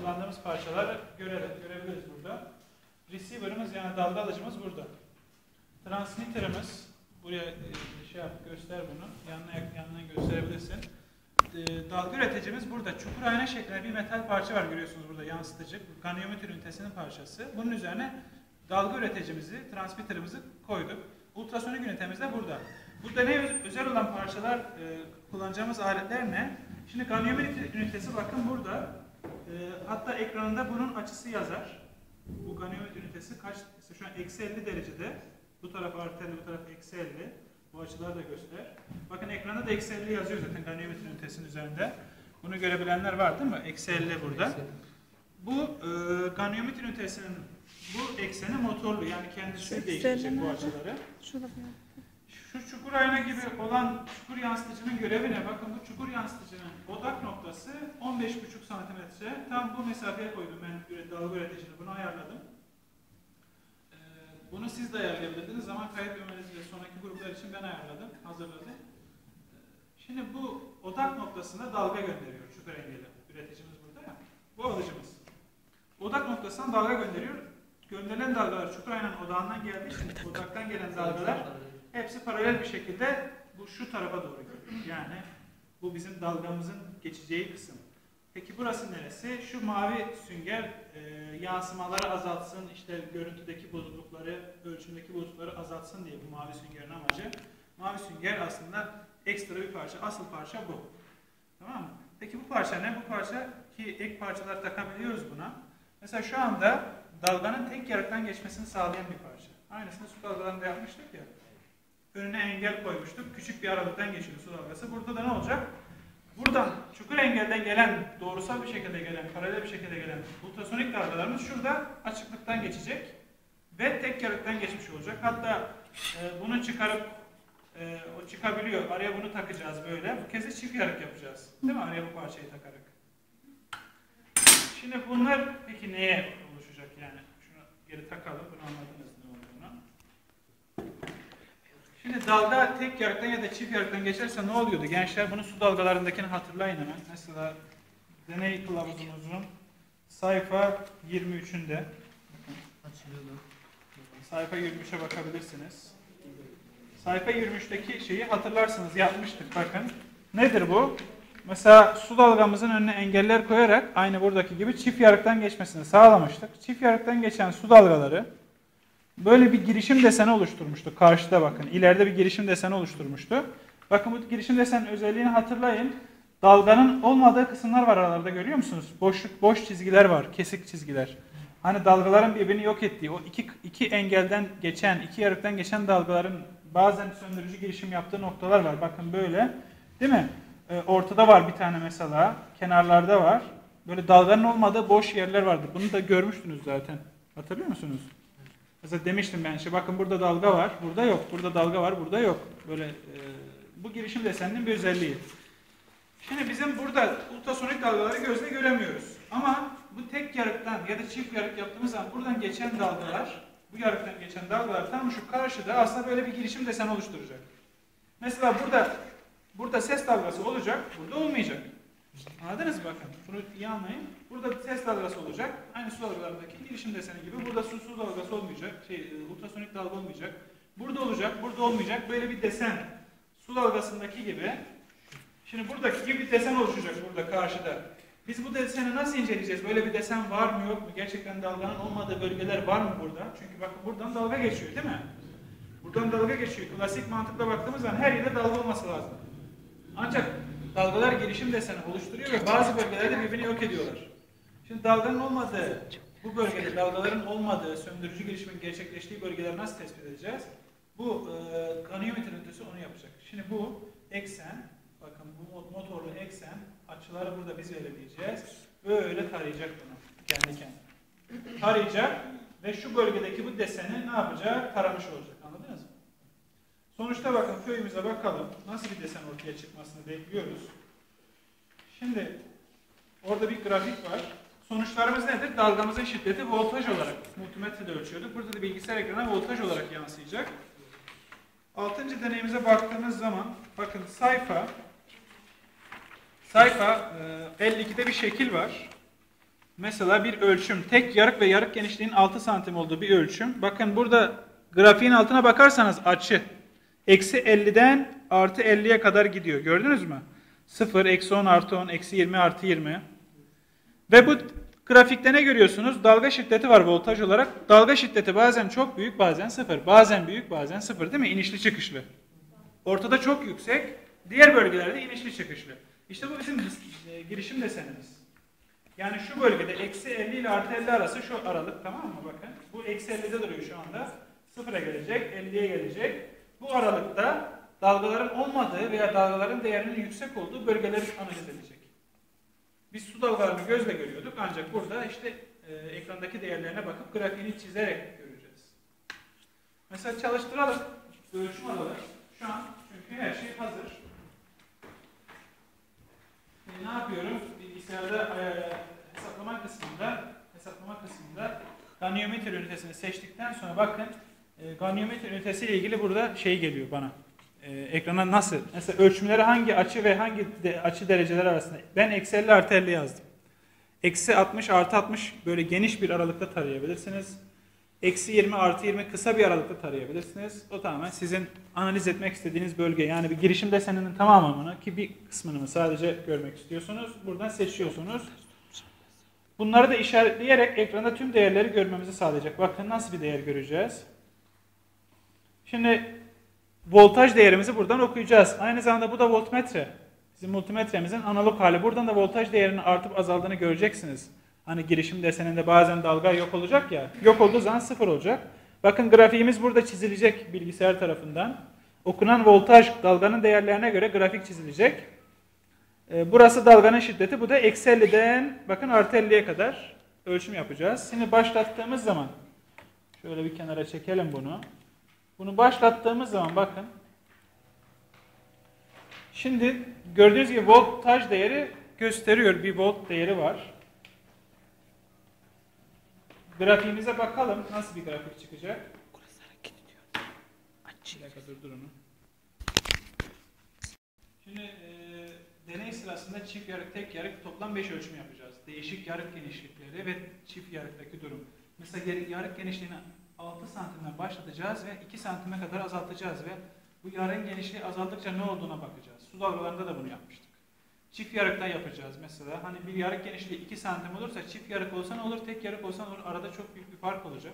kullandığımız parçaları görelim, görebiliriz burada. Receiver'ımız yani dalga alıcımız burada. Transmitter'ımız buraya e, şey yap, göster bunu. Yanına yanına gösterebilirsin. E, dalga üreticimiz burada. Çukur ayna şeklinde bir metal parça var görüyorsunuz burada yansıtıcı. Bu Goniometre ünitesinin parçası. Bunun üzerine dalga üreticimizi, transmitter'ımızı koyduk. Ultrasonik ünitemiz de burada. Burada ne özel olan parçalar, e, kullanacağımız aletler ne? Şimdi goniometre ünitesi bakın burada. E, hatta ekranında bunun açısı yazar. Bu goniometre ünitesi kaç? Mesela şu an eksi 50 derecede. Bu taraf artı 50, bu taraf eksi 50. Bu açıları da göster. Bakın ekranda da eksi 50 yazıyor zaten goniometre ünitesinin üzerinde. Bunu görebilenler var değil mi? Eksi 50 burada. Bu e, goniometre ünitesinin bu ekseni motorlu yani kendisi değiştirecek bu açıları. Şurada. Şu çukur ayna gibi olan çukur yansıtıcının görevi ne? Bakın bu çukur yansıtıcının odak noktası 15,5 santimetre. Tam bu mesafeye koydum ben dalga üreticini. Bunu ayarladım. Ee, bunu siz de ayarlayabilirdiniz. Zaman kaybetmemeniz ve sonraki gruplar için ben ayarladım, hazırladım. Ee, Şimdi bu odak noktasına dalga gönderiyor çukur engeli. Üreticimiz burada ya. Bu alıcımız. Odak noktasına dalga gönderiyor. Gönderilen dalgalar çukur aynanın odağından geldiği için odaktan gelen dalgalar Hepsi paralel bir şekilde bu şu tarafa doğru gidiyor. Yani bu bizim dalgamızın geçeceği kısım. Peki burası neresi? Şu mavi sünger e, yansımaları azaltsın, işte görüntüdeki bozuklukları, ölçümdeki bozuklukları azaltsın diye bu mavi süngerin amacı. Mavi sünger aslında ekstra bir parça, asıl parça bu. Tamam mı? Peki bu parça ne? Bu parça ki ek parçalar takabiliyoruz buna. Mesela şu anda dalganın tek yarıktan geçmesini sağlayan bir parça. Aynısını su dalgalarında yapmıştık ya önüne engel koymuştuk. Küçük bir aralıktan geçiyor su dalgası. Burada da ne olacak? Buradan çukur engelden gelen, doğrusal bir şekilde gelen, paralel bir şekilde gelen ultrasonik dalgalarımız şurada açıklıktan geçecek ve tek yarıktan geçmiş olacak. Hatta e, bunu çıkarıp e, o çıkabiliyor. Araya bunu takacağız böyle. Bu kez de çift yarık yapacağız. Değil mi? Araya bu parçayı takarak. Şimdi bunlar peki neye oluşacak yani? Şunu geri takalım. Bunu anladınız ne olduğunu. Şimdi dalga tek yarıktan ya da çift yarıktan geçerse ne oluyordu? Gençler bunu su dalgalarındakini hatırlayın hemen. Mesela deney kılavuzumuzun sayfa 23'ünde sayfa 23'e bakabilirsiniz. Sayfa 23'teki şeyi hatırlarsınız. Yapmıştık bakın. Nedir bu? Mesela su dalgamızın önüne engeller koyarak aynı buradaki gibi çift yarıktan geçmesini sağlamıştık. Çift yarıktan geçen su dalgaları böyle bir girişim deseni oluşturmuştu. Karşıda bakın. ileride bir girişim deseni oluşturmuştu. Bakın bu girişim desenin özelliğini hatırlayın. Dalganın olmadığı kısımlar var aralarda görüyor musunuz? Boşluk, boş çizgiler var, kesik çizgiler. Hani dalgaların birbirini yok ettiği, o iki, iki engelden geçen, iki yarıktan geçen dalgaların bazen söndürücü girişim yaptığı noktalar var. Bakın böyle, değil mi? Ee, ortada var bir tane mesela, kenarlarda var. Böyle dalganın olmadığı boş yerler vardır. Bunu da görmüştünüz zaten. Hatırlıyor musunuz? Mesela demiştim ben işte bakın burada dalga var, burada yok. Burada dalga var, burada yok. Böyle e, bu girişim deseninin bir özelliği. Şimdi bizim burada ultrasonik dalgaları gözle göremiyoruz. Ama bu tek yarıktan ya da çift yarık yaptığımız zaman buradan geçen dalgalar, bu yarıktan geçen dalgalar tam şu karşıda aslında böyle bir girişim deseni oluşturacak. Mesela burada burada ses dalgası olacak, burada olmayacak. Anladınız mı bakın? Bunu iyi anlayın. Burada ses dalgası olacak. Aynı su dalgalarındaki girişim deseni gibi. Burada su su dalgası olmayacak. Şey, e, ultrasonik dalga olmayacak. Burada olacak, burada olmayacak. Böyle bir desen. Su dalgasındaki gibi. Şimdi buradaki gibi bir desen oluşacak burada karşıda. Biz bu deseni nasıl inceleyeceğiz? Böyle bir desen var mı yok mu? Gerçekten dalganın olmadığı bölgeler var mı burada? Çünkü bakın buradan dalga geçiyor değil mi? Buradan dalga geçiyor. Klasik mantıkla baktığımız zaman her yerde dalga olması lazım. Ancak dalgalar girişim deseni oluşturuyor ve bazı bölgelerde birbirini yok ediyorlar. Şimdi dalganın olmadığı, bu bölgede dalgaların olmadığı, söndürücü girişimin gerçekleştiği bölgeleri nasıl tespit edeceğiz? Bu e, ganiyometre ünitesi onu yapacak. Şimdi bu eksen, bakın bu mo- motorlu eksen, açıları burada biz belirleyeceğiz. Böyle tarayacak bunu kendi kendine. Tarayacak ve şu bölgedeki bu deseni ne yapacak? Taramış olacak. Anladınız mı? Sonuçta bakın köyümüze bakalım. Nasıl bir desen ortaya çıkmasını bekliyoruz. Şimdi orada bir grafik var. Sonuçlarımız nedir? Dalgamızın şiddeti voltaj olarak multimetrede ölçüyorduk. Burada da bilgisayar ekranına voltaj olarak yansıyacak. Altıncı deneyimize baktığımız zaman bakın sayfa sayfa e, 52'de bir şekil var. Mesela bir ölçüm. Tek yarık ve yarık genişliğinin 6 santim olduğu bir ölçüm. Bakın burada grafiğin altına bakarsanız açı. Eksi 50'den artı 50'ye kadar gidiyor. Gördünüz mü? 0, eksi 10, artı 10, eksi 20, artı 20. Ve bu grafikte ne görüyorsunuz? Dalga şiddeti var voltaj olarak. Dalga şiddeti bazen çok büyük, bazen sıfır. Bazen büyük, bazen sıfır değil mi? İnişli çıkışlı. Ortada çok yüksek, diğer bölgelerde inişli çıkışlı. İşte bu bizim e, girişim desenimiz. Yani şu bölgede eksi 50 ile artı 50 arası şu aralık tamam mı bakın. Bu eksi 50'de duruyor şu anda. Sıfıra gelecek, 50'ye gelecek. Bu aralıkta dalgaların olmadığı veya dalgaların değerinin yüksek olduğu bölgeleri analiz edecek. Biz su dalgalarını gözle görüyorduk ancak burada işte e, ekrandaki değerlerine bakıp grafiğini çizerek göreceğiz. Mesela çalıştıralım. Ölçüm alalım. Şu an çünkü her şey hazır. E, ne yapıyorum? Bilgisayarda e, hesaplama kısmında hesaplama kısmında ganyometre ünitesini seçtikten sonra bakın e, ganyometre ünitesi ile ilgili burada şey geliyor bana. E, ekrana nasıl? Mesela ölçümleri hangi açı ve hangi de, açı dereceleri arasında? Ben eksi 50 artı 50 yazdım. Eksi 60 artı 60 böyle geniş bir aralıkta tarayabilirsiniz. Eksi 20 artı 20 kısa bir aralıkta tarayabilirsiniz. O tamamen sizin analiz etmek istediğiniz bölge. Yani bir girişim deseninin tamamını ki bir kısmını mı sadece görmek istiyorsunuz. Buradan seçiyorsunuz. Bunları da işaretleyerek ekranda tüm değerleri görmemizi sağlayacak. Bakın nasıl bir değer göreceğiz. Şimdi voltaj değerimizi buradan okuyacağız. Aynı zamanda bu da voltmetre. Bizim multimetremizin analog hali. Buradan da voltaj değerinin artıp azaldığını göreceksiniz. Hani girişim deseninde bazen dalga yok olacak ya. Yok olduğu zaman sıfır olacak. Bakın grafiğimiz burada çizilecek bilgisayar tarafından. Okunan voltaj dalganın değerlerine göre grafik çizilecek. Ee, burası dalganın şiddeti. Bu da eksi 50'den bakın artı 50'ye kadar ölçüm yapacağız. Şimdi başlattığımız zaman şöyle bir kenara çekelim bunu. Bunu başlattığımız zaman bakın. Şimdi gördüğünüz gibi voltaj değeri gösteriyor. Bir volt değeri var. Grafiğimize bakalım. Nasıl bir grafik çıkacak? Bir dakika durdur onu. Şimdi e, deney sırasında çift yarık, tek yarık toplam 5 ölçüm yapacağız. Değişik yarık genişlikleri ve çift yarıktaki durum. Mesela yarık genişliğini 6 santimden başlatacağız ve 2 santime kadar azaltacağız ve bu yarın genişliği azaldıkça ne olduğuna bakacağız. Su dalgalarında da bunu yapmıştık. Çift yarıkta yapacağız mesela. Hani bir yarık genişliği 2 santim olursa çift yarık olsa ne olur, tek yarık olsa ne olur? Arada çok büyük bir fark olacak.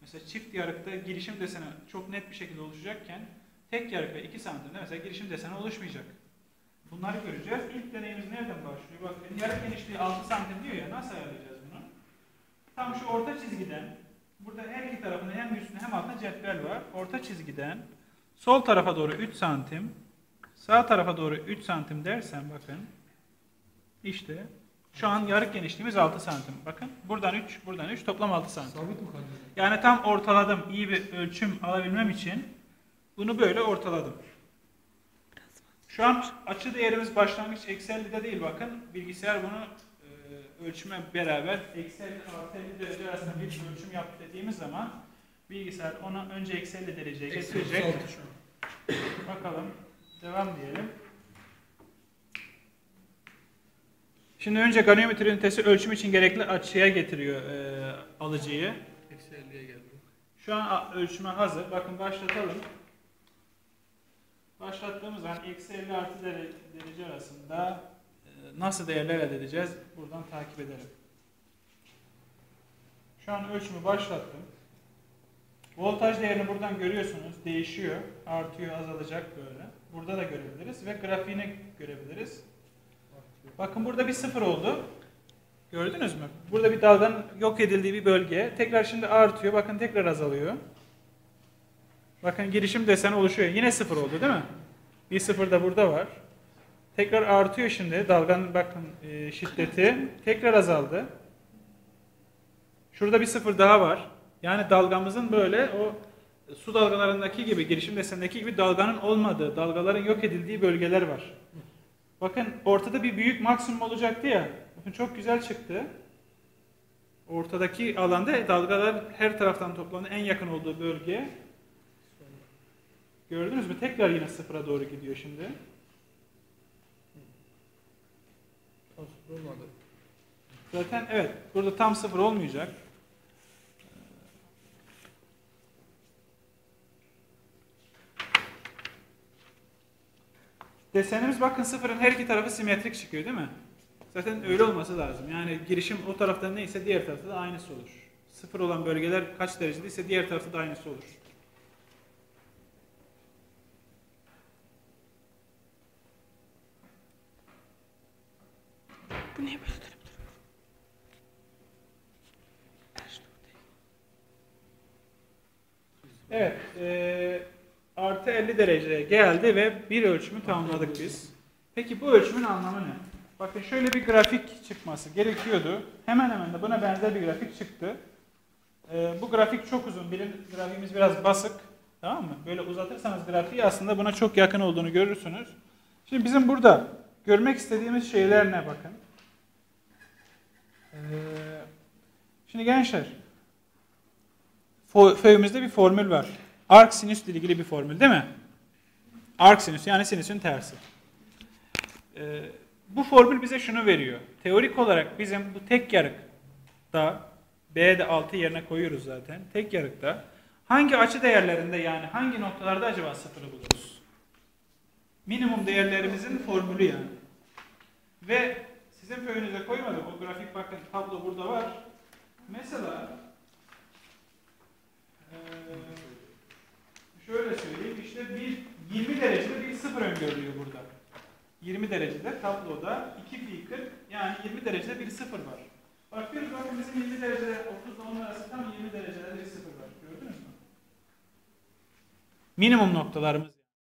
Mesela çift yarıkta girişim deseni çok net bir şekilde oluşacakken tek yarık ve 2 santimde mesela girişim deseni oluşmayacak. Bunları göreceğiz. İlk deneyimiz nereden başlıyor? Bakın yarık genişliği 6 santim diyor ya nasıl ayarlayacağız bunu? Tam şu orta çizgiden tarafında hem üstünde hem altında cetvel var. Orta çizgiden sol tarafa doğru 3 santim sağ tarafa doğru 3 santim dersen bakın işte şu an yarık genişliğimiz 6 santim. Bakın buradan 3, buradan 3 toplam 6 santim. Sabit mi kalıyor? Yani tam ortaladım. iyi bir ölçüm alabilmem için bunu böyle ortaladım. Şu an açı değerimiz başlangıç 50'de değil bakın. Bilgisayar bunu ölçüme beraber 50 artı 50 derece arasında bir ölçüm yap dediğimiz zaman bilgisayar onu önce eksi 50 dereceye getirecek. 36 şu an. Bakalım. Devam diyelim. Şimdi önce ganyometre ünitesi ölçüm için gerekli açıya getiriyor e, alıcıyı. Eksi 50'ye geldi. Şu an ölçüme hazır. Bakın başlatalım. Başlattığımız zaman eksi 50 artı dere- derece arasında e, nasıl değerler elde edeceğiz? Buradan takip edelim. Şu an ölçümü başlattım. Voltaj değerini buradan görüyorsunuz. Değişiyor. Artıyor, azalacak böyle. Burada da görebiliriz ve grafiğini görebiliriz. Bakın burada bir sıfır oldu. Gördünüz mü? Burada bir dalganın yok edildiği bir bölge. Tekrar şimdi artıyor. Bakın tekrar azalıyor. Bakın girişim deseni oluşuyor. Yine sıfır oldu değil mi? Bir sıfır da burada var. Tekrar artıyor şimdi. Dalganın bakın e, şiddeti. Tekrar azaldı. Şurada bir sıfır daha var. Yani dalgamızın böyle o su dalgalarındaki gibi, girişim desenindeki gibi dalganın olmadığı, dalgaların yok edildiği bölgeler var. Bakın ortada bir büyük maksimum olacaktı ya. Bakın çok güzel çıktı. Ortadaki alanda dalgalar her taraftan toplandı. En yakın olduğu bölge. Gördünüz mü? Tekrar yine sıfıra doğru gidiyor şimdi. Tam sıfır olmadı. Zaten evet burada tam sıfır olmayacak. Desenimiz bakın sıfırın her iki tarafı simetrik çıkıyor değil mi? Zaten öyle olması lazım. Yani girişim o tarafta neyse diğer tarafta da aynısı olur. Sıfır olan bölgeler kaç derecedeyse diğer tarafta da aynısı olur. Bu niye böyle Evet, eee, artı 50 dereceye geldi ve bir ölçümü tamamladık biz. Peki bu ölçümün anlamı ne? Bakın şöyle bir grafik çıkması gerekiyordu. Hemen hemen de buna benzer bir grafik çıktı. Eee, bu grafik çok uzun. Birin grafiğimiz biraz basık. Tamam mı? Böyle uzatırsanız grafiği aslında buna çok yakın olduğunu görürsünüz. Şimdi bizim burada görmek istediğimiz şeyler ne bakın. Eee, şimdi gençler, föyümüzde bir formül var. Arc sinüs ile ilgili bir formül değil mi? Arc sinüs yani sinüsün tersi. Ee, bu formül bize şunu veriyor. Teorik olarak bizim bu tek yarıkta B'de 6 yerine koyuyoruz zaten. Tek yarıkta hangi açı değerlerinde yani hangi noktalarda acaba sıfırı buluruz? Minimum değerlerimizin formülü yani. Ve sizin föyünüze koymadım. O grafik bakın tablo burada var. Mesela ee, şöyle söyleyeyim işte bir 20 derecede bir sıfır öngörülüyor burada. 20 derecede tabloda 2 pi 40 yani 20 derecede bir sıfır var. Bakıyoruz bakın bizim 20 derecede 30 ile 10 arası tam 20 derecede bir sıfır var. Gördünüz mü? Minimum noktalarımız